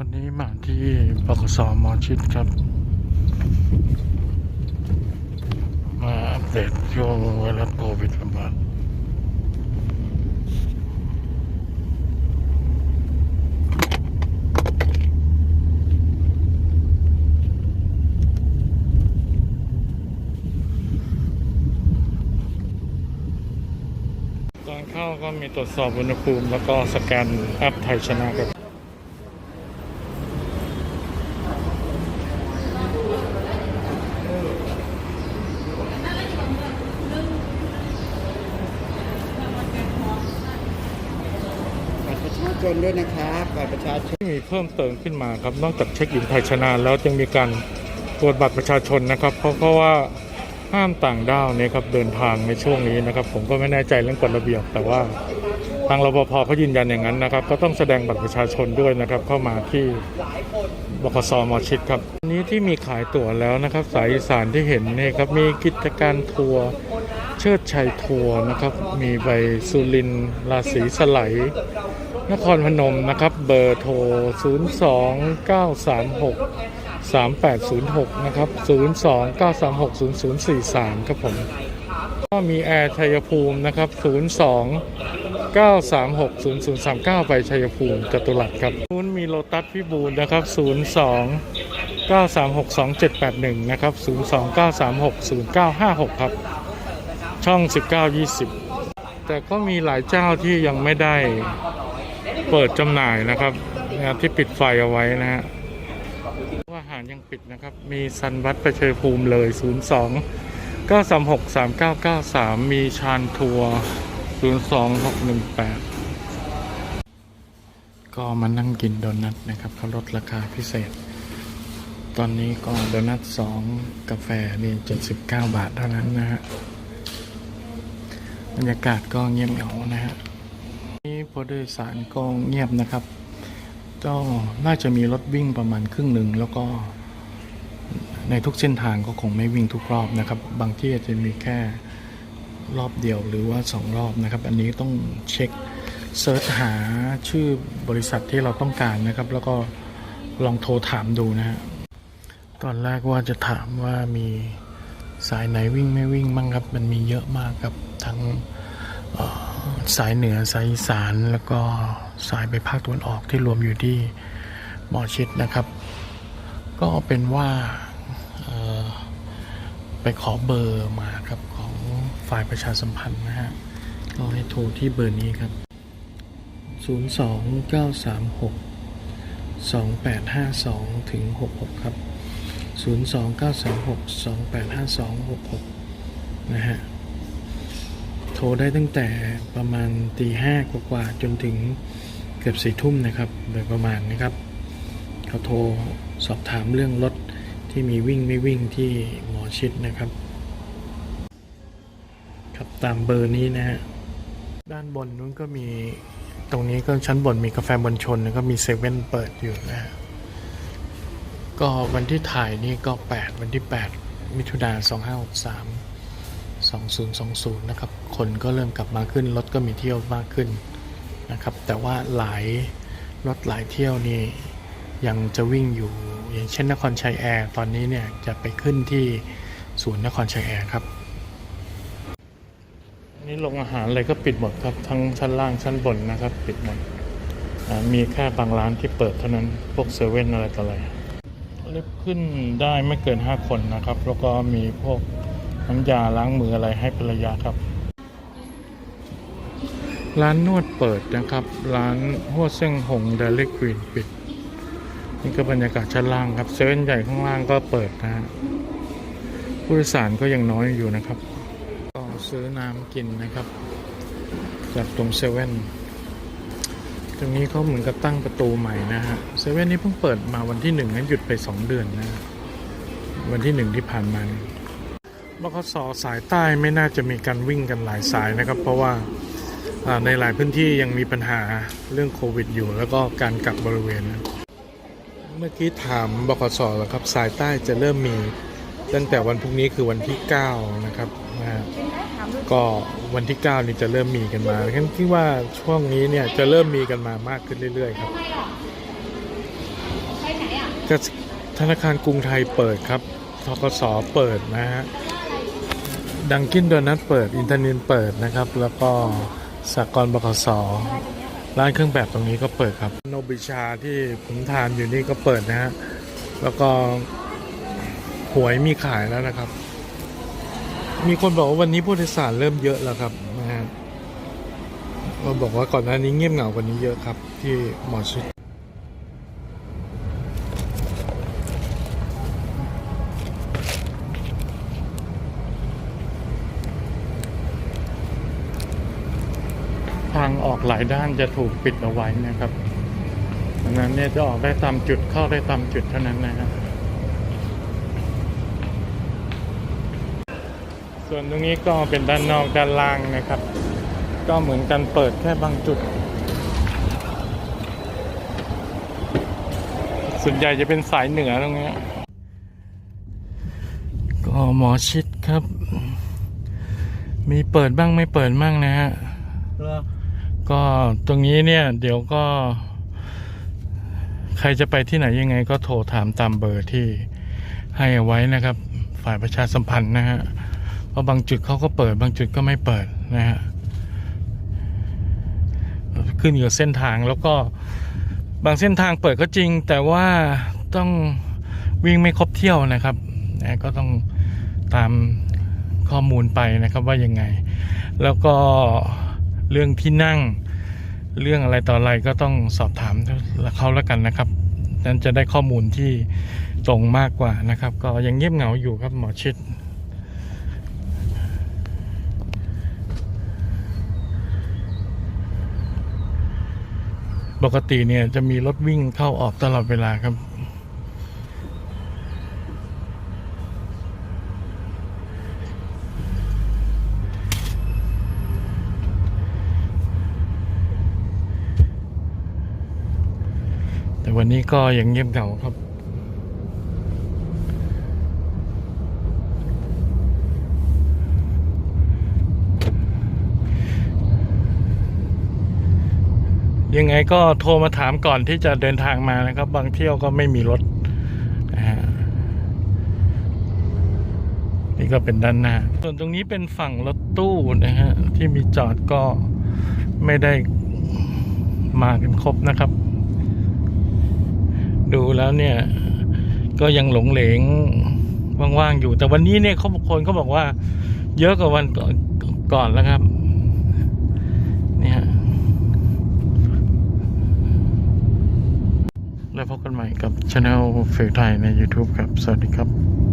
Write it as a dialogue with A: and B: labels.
A: วันนี้มาที่ปกสหมอชิดครับ มาอัปเดตช่วงไวรัสโควิดระบาดตอนเข้าก็มีตรวจสอบอุณหภูมิ แล้วก็สแกนแอปไทยชนะครับ
B: บัตรประชาช นด้วยนะครับบัตรประชาชน
A: มีเพิ่มเติมขึ้นมาครับนอกจากเช็คอินไทยชนะแล้วยังมีการตรวจบัตรประชาชนนะครับ เพราะเพราะว่าห้ามต่างด้าวเนี่ยครับเดินทางในช่วงนี้นะครับ ผมก็ไม่แน่ใจเรื่องกฎระเบียบ แต่ว่าทางรปภเขายืนยันอย่างนั้นนะครับ ก็ต้องแสดงบัตรประชาชนด้วยนะครับ เข้ามาที่บกสมชิดครับอันนี้ที่มีขายตั๋วแล้วนะครับ สายอีสานที่เห็นเนี่ยครับมีกิจการทัวร์เชิดชัยทัวร์นะครับ มีใบสุรินราศีสไล นครพนมนะครับ เบอร์โทร 02936 3806 นะครับ 02936 0043 ครับผม ก็มีแอร์ชัยภูมินะครับ 02 936 0039 ไปชัยภูมิจตุรัสครับนู้นมีโลตัสพิบูลนะครับ 02 936 2781 นะครับ 02 936 0956 ครับ ช่อง 1920แต่ก็มีหลายเจ้าที่ยังไม่ได้ เปิดจำหน่ายนะครับนะครับที่ปิดไฟเอาไว้นะฮะว่าอาหารยังปิดนะครับ มีซันบัตไปเชยภูมิเลย 02 936 3993 มีชานทัวร์02618 ก็มานั่งกินโดนัทนะครับเขาลดราคาพิเศษ ตอนนี้ก็โดนัท 2 กาแฟนี่79 บาทเท่านั้นนะฮะบรรยากาศก็เงียบเหงานะฮะ นี้ผู้โดยสารก็เงียบนะครับ ก็น่าจะมีรถวิ่งประมาณครึ่งหนึ่งแล้วก็ในทุกเส้นทางก็คงไม่วิ่งทุกรอบนะครับ บางที่อาจจะมีแค่รอบเดียวหรือว่าสองรอบนะครับ อันนี้ต้องเช็คเซิร์ชหาชื่อบริษัทที่เราต้องการนะครับ แล้วก็ลองโทรถามดูนะฮะตอนแรกว่าจะถามว่ามีสายไหนวิ่งไม่วิ่งบ้างครับ มันมีเยอะมากครับทั้งเออ สายเหนือสายอีสานแล้วก็สายไปภาคตะวันออกที่รวมอยู่ที่หมอชิดนะครับ ก็เป็นว่าไปขอเบอร์มาครับของฝ่ายประชาสัมพันธ์นะฮะก็ให้โทรที่เบอร์นี้ครับ 02936 2852ถึง66 ครับ 02936 2852 66 นะฮะ โทรได้ตั้งแต่ประมาณตีห้ากว่าๆจนถึงเกือบสี่ทุ่มนะครับ โดยประมาณนะครับ เขาโทรสอบถามเรื่องรถที่มีวิ่งไม่วิ่งที่หมอชิดนะครับ ครับตามเบอร์นี้นะฮะ ด้านบนนู้นก็มีตรงนี้ก็ชั้นบนมีกาแฟบนชนแล้วก็มีเซเว่นเปิดอยู่นะฮะ ก็วันที่ถ่ายนี่ก็ 8 วันที่ 8 มิถุนา2563 2020 นะครับ คนก็เริ่มกลับมาขึ้น รถก็มีเที่ยวมากขึ้นนะครับ แต่ว่าหลายรถหลายเที่ยวนี่ยังจะวิ่งอยู่ อย่างเช่นนครชัยแอร์ตอนนี้เนี่ยจะไปขึ้นที่ศูนย์นครชัยแอร์ครับ นี่โรงอาหารอะไรก็ปิดหมดครับ ทั้งชั้นล่างชั้นบนนะครับ ปิดหมด มีแค่บางร้านที่เปิดเท่านั้น พวกเซเว่นอะไรต่ออะไรลิฟต์ขึ้นได้ไม่เกิน 5 คนนะครับ แล้วก็มีพวก น้ำยาล้างมืออะไรให้ภรรยาครับ ร้านนวดเปิดนะครับ ร้านหัวเส้งหงเดลิควีนปิด นี่ก็บรรยากาศชั้นล่างครับเซเว่นใหญ่ข้างล่างก็เปิดนะฮะผู้โดยสารก็ยังน้อยอยู่นะครับก็ซื้อน้ำกินนะครับจากตรงเซเว่นตรงนี้เขาเหมือนกับตั้งประตูใหม่นะฮะเซเว่นนี้เพิ่งเปิดมาวันที่หนึ่งงั้นหยุดไปสองเดือนนะฮะวันที่หนึ่งที่ผ่านมา นี่บขสสายใต้ไม่น่าจะมีการวิ่งกันหลายสายนะครับ เพราะว่าอ่าในหลายพื้นที่ยังมีปัญหาเรื่องโควิดอยู่ แล้วก็การกักบริเวณนะเมื่อกี้ถามบขสแล้วครับสายใต้จะเริ่มมีตั้งแต่วันพรุ่งนี้คือวันที่ 9 นะครับนะฮะก็วันที่ 9 นี่จะเริ่มมีกันมาฉะนั้นที่ว่าช่วงนี้เนี่ยจะเริ่มมีกันมามากขึ้นเรื่อยๆครับกสิธนาคารกรุงไทยเปิดครับทกสเปิดนะฮะ ดังกินโดนัทเปิด อินเทอร์เน็ตเปิดนะครับ แล้วก็สากลบกสร้านเครื่องแบบตรงนี้ก็เปิดครับ โนบิชาที่ผมทานอยู่นี่ก็เปิดนะฮะ แล้วก็หวยมีขายแล้วนะครับ มีคนบอกว่าวันนี้ผู้โดยสารเริ่มเยอะแล้วครับนะฮะก็บอกว่าก่อนหน้านี้เงียบเหงากว่านี้เยอะครับ ที่หมอชิด ออกหลายด้านจะถูกปิดเอาไว้นะครับดังนั้นเนี่ยจะออกได้ตามจุดเข้าได้ตามจุดเท่านั้นนะครับส่วนตรงนี้ก็เป็นด้านนอกด้านล่างนะครับ ก็เหมือนกันเปิดแค่บางจุด ส่วนใหญ่จะเป็นสายเหนือตรงนี้ก็หมอชิดครับ มีเปิดบ้างไม่เปิดบ้างนะฮะ ก็ตรงนี้เนี่ย เดี๋ยวก็ ใครจะไปที่ไหนยังไงก็โทรถามตามเบอร์ที่ให้เอาไว้นะครับ ฝ่ายประชาสัมพันธ์นะฮะเพราะบางจุดเขาก็เปิด บางจุดก็ไม่เปิดนะฮะขึ้นอยู่เส้นทางแล้วก็บางเส้นทางเปิดก็จริง แต่ว่าต้องวิ่งไม่ครบเที่ยวนะครับนะก็ต้องตามข้อมูลไปนะครับว่ายังไง แล้วก็ เรื่องที่นั่ง เรื่องอะไรต่ออะไรก็ต้องสอบถามเขาแล้วกันนะครับ นั้นจะได้ข้อมูลที่ตรงมากกว่านะครับ ก็ยังเงียบเหงาอยู่ครับหมอชิดปกติเนี่ยจะมีรถวิ่งเข้าออกตลอดเวลาครับ นนี้ก็ยังเงียบเหงาครับ ยังไงก็โทรมาถามก่อนที่จะเดินทางมานะครับ บางเที่ยวก็ไม่มีรถนะฮะนี่ก็เป็นด้านหน้า ส่วนตรงนี้เป็นฝั่งรถตู้นะฮะ ที่มีจอดก็ไม่ได้มากันครบนะครับ ดูแล้วเนี่ย ก็ยังหลงเหลงว่างๆอยู่ แต่วันนี้เนี่ยเขาบางคนเขาบอกว่า เยอะกว่าวันก่อนแล้วครับ เนี่ยแล้วพบกันใหม่กับช anel ฟิลไทยใน YouTube ครับ สวัสดีครับ